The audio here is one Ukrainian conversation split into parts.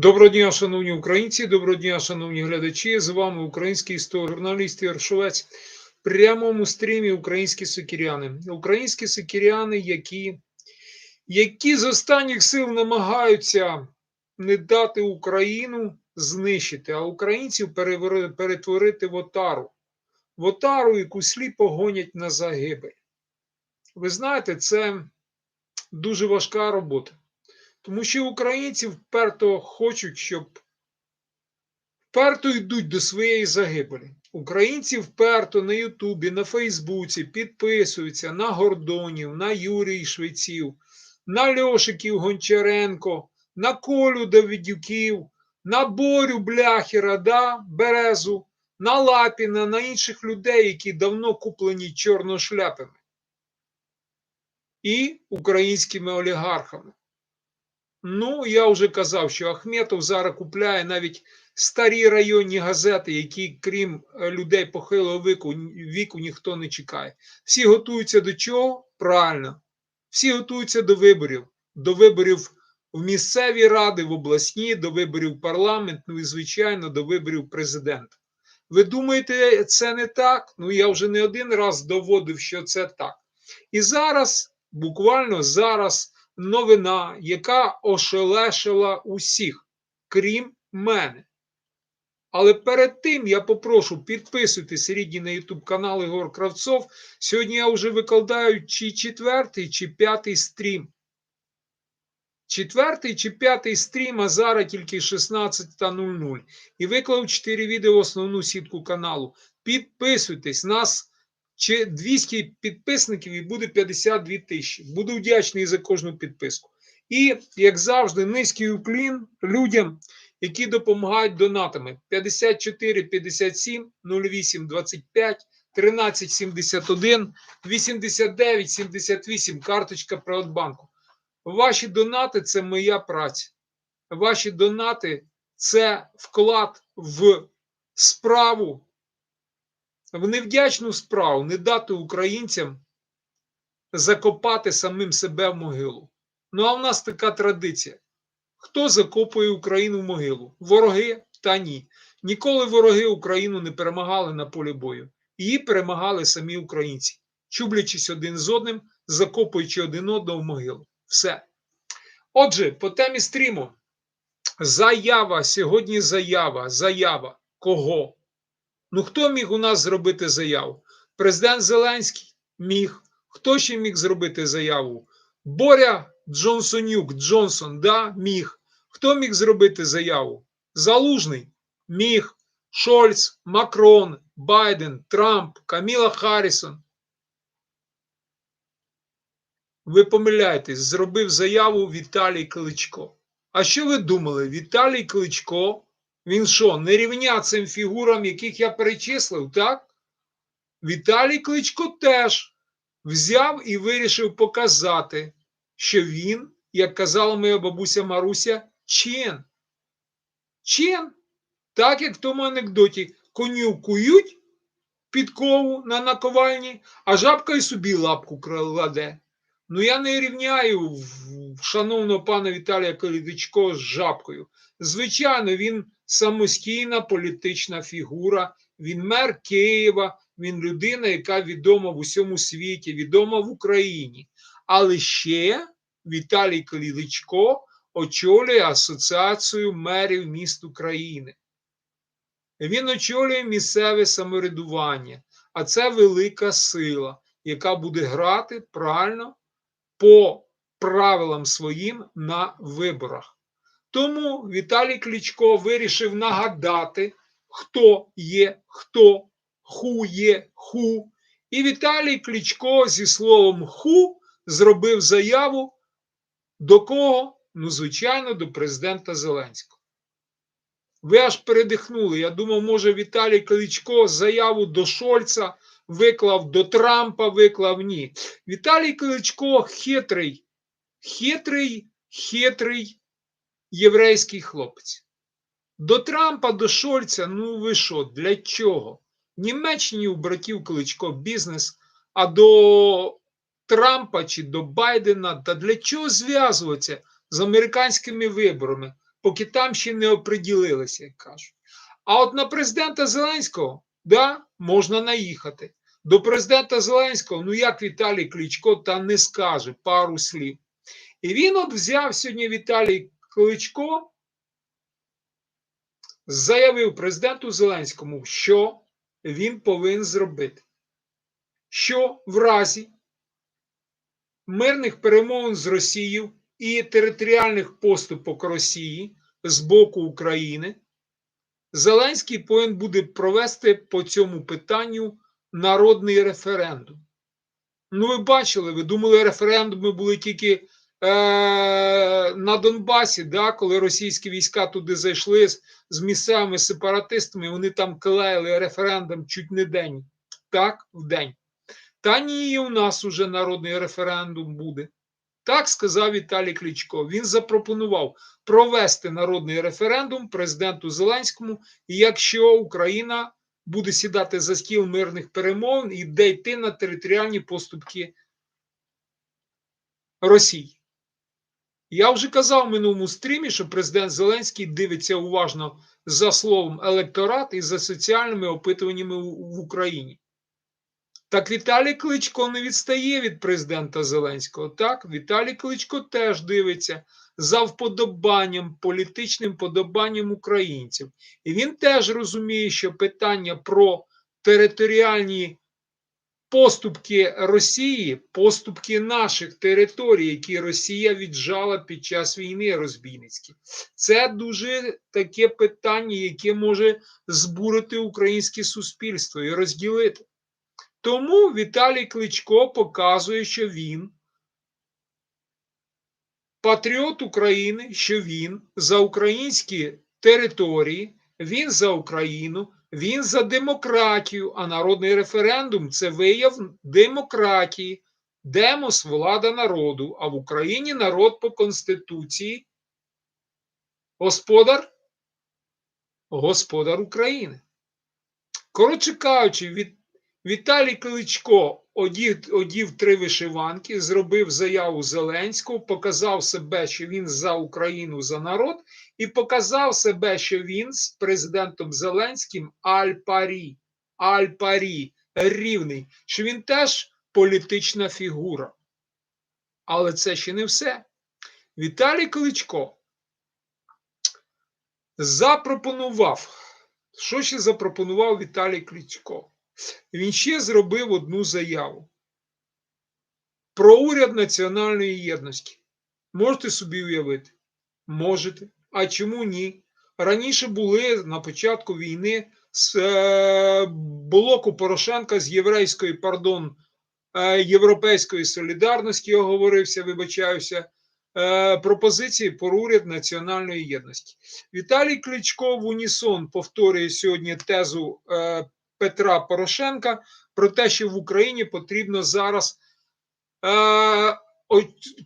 Доброго дня, шановні українці, доброго дня, шановні глядачі. З вами український історик, журналіст Ігор Шовець. В прямому стрімі українські сокіряни. Українські сокіряни, які, які з останніх сил намагаються не дати Україну знищити, а українців перетворити в отару. В отару, яку сліпо гонять на загибель. Ви знаєте, це дуже важка робота. Тому що українці вперто хочуть, щоб вперто йдуть до своєї загибелі. Українці вперто на Ютубі, на Фейсбуці підписуються на Гордонів, на Юрій Швеців, на Льошиків Гончаренко, на Колю Давидюків, на Борю Бляхера, да, Березу, на Лапіна, на інших людей, які давно куплені чорношляпами і українськими олігархами. Ну, я вже казав, що Ахметов зараз купляє навіть старі районні газети, які, крім е, людей похилого віку, віку ніхто не чекає. Всі готуються до чого? Правильно. Всі готуються до виборів, до виборів в місцеві ради, в обласні, до виборів парламент, ну і, звичайно, до виборів президента. Ви думаєте, це не так? Ну, я вже не один раз доводив, що це так. І зараз, буквально зараз новина, яка ошелешила усіх, крім мене. Але перед тим я попрошу підписуйтесь рідні на YouTube канал Ігор Кравцов. Сьогодні я вже викладаю чи четвертий, чи п'ятий стрім. Четвертий чи п'ятий стрім, а зараз тільки 16.00. І виклав 4 відео в основну сітку каналу. Підписуйтесь, нас чи 200 підписників і буде 52 тисячі. Буду вдячний за кожну підписку. І, як завжди, низький уклін людям, які допомагають донатами 54 57 08 25 13 71 89 78 карточка Приватбанку. Ваші донати це моя праця. Ваші донати це вклад в справу, в невдячну справу, не дати українцям закопати самим себе в могилу. Ну а в нас така традиція. Хто закопує Україну в могилу? Вороги та ні. Ніколи вороги Україну не перемагали на полі бою. Її перемагали самі українці, чублячись один з одним, закопуючи один одного в могилу. Все. Отже, по темі стріму. Заява, сьогодні заява, заява. Кого? Ну, хто міг у нас зробити заяву? Президент Зеленський міг. Хто ще міг зробити заяву? Боря Джонсонюк, Джонсон, да, міг. Хто міг зробити заяву? Залужний міг. Шольц, Макрон, Байден, Трамп, Каміла Харрісон. Ви помиляєтесь, зробив заяву Віталій Кличко. А що ви думали? Віталій Кличко, він що, не рівня цим фігурам, яких я перечислив, так? Віталій Кличко теж взяв і вирішив показати, що він, як казала моя бабуся Маруся, чен. Чен. Так як в тому анекдоті коню кують підкову на наковальні, а жабка і собі лапку кладе. Ну я не рівняю шановного пана Віталія Кличко з жабкою. Звичайно, він самостійна політична фігура, він мер Києва, він людина, яка відома в усьому світі, відома в Україні. Але ще Віталій Кличко очолює Асоціацію мерів міст України. Він очолює місцеве самоврядування, а це велика сила, яка буде грати правильно по правилам своїм на виборах. Тому Віталій Кличко вирішив нагадати, хто є хто, ху є ху. І Віталій Кличко зі словом ху зробив заяву до кого? Ну, звичайно, до президента Зеленського. Ви аж передихнули. Я думав, може, Віталій Кличко заяву до Шольца виклав, до Трампа виклав. Ні. Віталій Кличко хитрий, хитрий, хитрий єврейський хлопець. До Трампа, до Шольца, ну ви що, для чого? Німеччині у братів Кличко бізнес, а до Трампа чи до Байдена, та для чого зв'язуватися з американськими виборами? поки там ще не оприділилися, як кажуть. А от на президента Зеленського да, можна наїхати. До президента Зеленського, ну як Віталій Кличко, та не скаже пару слів. І він от взяв сьогодні Віталій Кличко, заявив президенту Зеленському, що він повинен зробити. Що в разі мирних перемовин з Росією і територіальних поступок Росії з боку України, Зеленський повинен буде провести по цьому питанню народний референдум. Ну, ви бачили, ви думали, референдуми були тільки на Донбасі, да, коли російські війська туди зайшли з, з місцевими сепаратистами, вони там клеїли референдум чуть не день, так, в день. Та ні, у нас уже народний референдум буде. Так сказав Віталій Кличко. Він запропонував провести народний референдум президенту Зеленському, якщо Україна буде сідати за стіл мирних перемовин і де йти на територіальні поступки Росії. Я вже казав в минулому стрімі, що президент Зеленський дивиться уважно за словом електорат і за соціальними опитуваннями в Україні. Так Віталій Кличко не відстає від президента Зеленського. Так, Віталій Кличко теж дивиться за вподобанням, політичним вподобанням українців. І він теж розуміє, що питання про територіальні поступки Росії, поступки наших територій, які Росія віджала під час війни розбійницькі, це дуже таке питання, яке може збурити українське суспільство і розділити. Тому Віталій Кличко показує, що він патріот України, що він за українські території, він за Україну, він за демократію, а народний референдум це вияв демократії, демос влада народу, а в Україні народ по Конституції. Господар, господар України. Коротше кажучи, від Віталій Кличко одів, одів три вишиванки, зробив заяву Зеленського, показав себе, що він за Україну, за народ, і показав себе, що він з президентом Зеленським аль-парі, аль-парі, рівний, що він теж політична фігура. Але це ще не все. Віталій Кличко запропонував. Що ще запропонував Віталій Кличко? Він ще зробив одну заяву про уряд національної єдності. Можете собі уявити? Можете. А чому ні? Раніше були на початку війни з е, блоку Порошенка з єврейської, пардон, е, Європейської солідарності, оговорився, вибачаюся, е, пропозиції про уряд національної єдності. Віталій Кличко в Унісон повторює сьогодні тезу Петра Порошенка про те, що в Україні потрібно зараз е,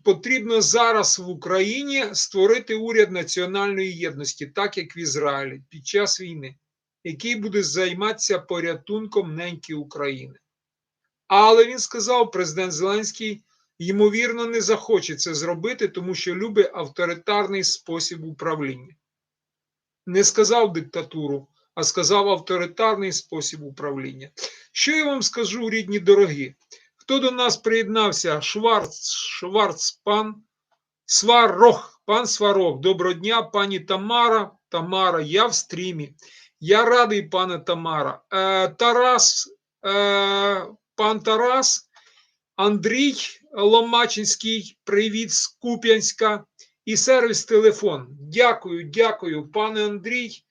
потрібно зараз в Україні створити уряд національної єдності, так як в Ізраїлі під час війни, який буде займатися порятунком неньки України. Але він сказав, президент Зеленський, ймовірно, не захоче це зробити, тому що любить авторитарний спосіб управління. Не сказав диктатуру а сказав авторитарний спосіб управління. Що я вам скажу, рідні дорогі? Хто до нас приєднався? Шварц, Шварц, пан Сварог, пан Сварог. Доброго дня, пані Тамара. Тамара, я в стрімі. Я радий, пане Тамара. Е, Тарас, е, пан Тарас, Андрій Ломачинський, привіт з Куп'янська і сервіс телефон. Дякую, дякую, пане Андрій.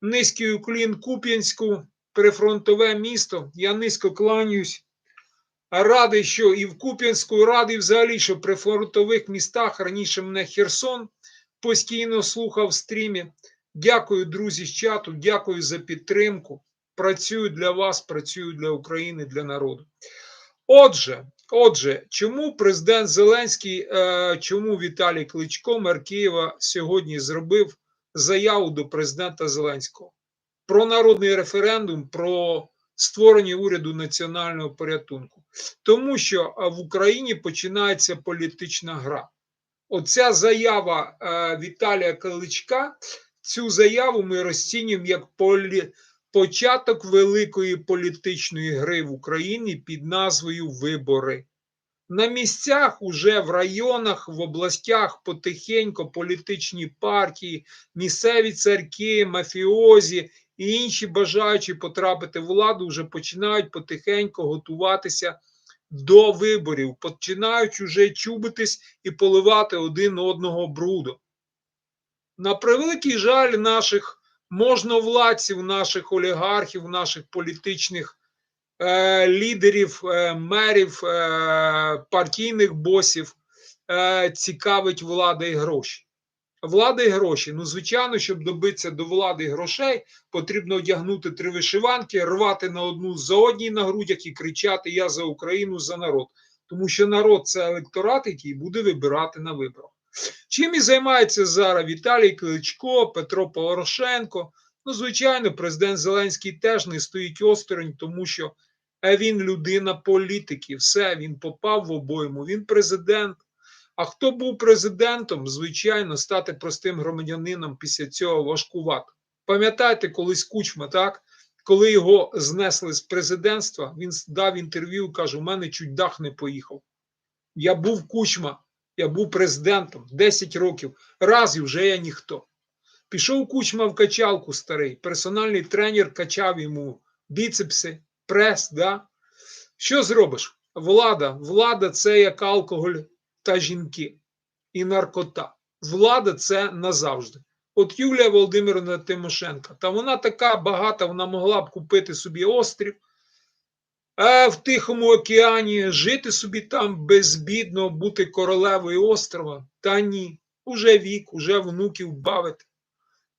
Низький уклін Куп'янську, прифронтове місто. Я низько кланяюсь. Радий, що і в Куп'янську, радий взагалі, що при фронтових містах раніше мене Херсон постійно слухав в стрімі. Дякую, друзі, з чату, дякую за підтримку. Працюю для вас, працюю для України, для народу. Отже, отже, чому президент Зеленський, е, чому Віталій Кличко мер Києва сьогодні зробив? Заяву до президента Зеленського про народний референдум, про створення уряду національного порятунку, тому що в Україні починається політична гра. оця заява е, Віталія Кличка, цю заяву ми розцінюємо як полі, початок великої політичної гри в Україні під назвою Вибори. На місцях, уже в районах, в областях потихеньку політичні партії, місцеві царки, мафіозі і інші бажаючі потрапити в владу вже починають потихеньку готуватися до виборів, починають уже чубитись і поливати один одного брудом. На превеликий жаль наших можновладців, наших олігархів, наших політичних лідерів, е, мерів, е, партійних босів е, цікавить влада і гроші. Влада і гроші. Ну, звичайно, щоб добитися до влади і грошей, потрібно одягнути три вишиванки, рвати на одну за одній на грудях і кричати Я за Україну, за народ. Тому що народ це електорат, який буде вибирати на виборах. Чим і займається зараз Віталій Кличко, Петро Порошенко. Ну, звичайно, президент Зеленський теж не стоїть осторонь, тому що е, він людина політики. Все, він попав в обойму, він президент. А хто був президентом, звичайно, стати простим громадянином після цього важкувато. Пам'ятаєте, колись Кучма, так? Коли його знесли з президентства, він дав інтерв'ю, каже: у мене чуть дах не поїхав. Я був Кучма, я був президентом 10 років. Раз і вже я ніхто. Пішов Кучма в качалку старий, персональний тренер качав йому біцепси, прес. да? Що зробиш? Влада, влада це як алкоголь та жінки і наркота. Влада це назавжди. От Юлія Володимирівна Тимошенко, та вона така багата, вона могла б купити собі острів е, в Тихому океані, жити собі там безбідно, бути королевою острова. Та ні, уже вік, уже внуків бавити.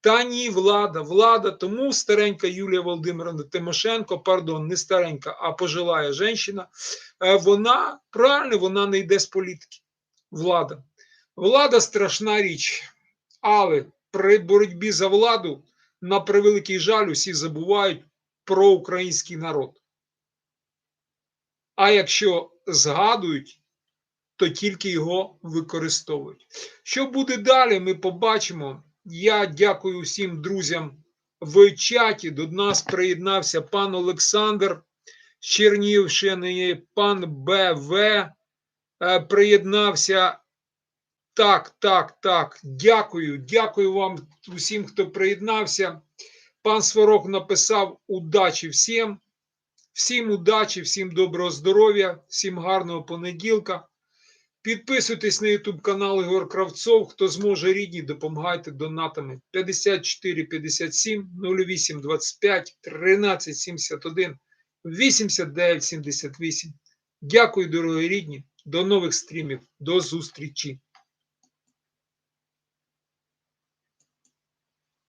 Та ні, влада, влада. Тому старенька Юлія Володимировна Тимошенко, пардон, не старенька, а пожилая жінка, е, вона правильно, вона не йде з політики. Влада. Влада страшна річ, але при боротьбі за владу, на превеликий жаль, усі забувають про український народ. А якщо згадують, то тільки його використовують. Що буде далі, ми побачимо. Я дякую всім друзям в чаті. До нас приєднався пан Олександр з Чернігівщини, пан БВ е, приєднався. Так, так, так. Дякую. Дякую вам усім, хто приєднався. Пан Сварог написав удачі всім. Всім удачі, всім доброго здоров'я, всім гарного понеділка. Підписуйтесь на YouTube канал Ігор Кравцов. Хто зможе рідні, допомагайте донатами 54 57 08 25 13 71 89 78. Дякую, дорогі рідні. До нових стрімів. До зустрічі.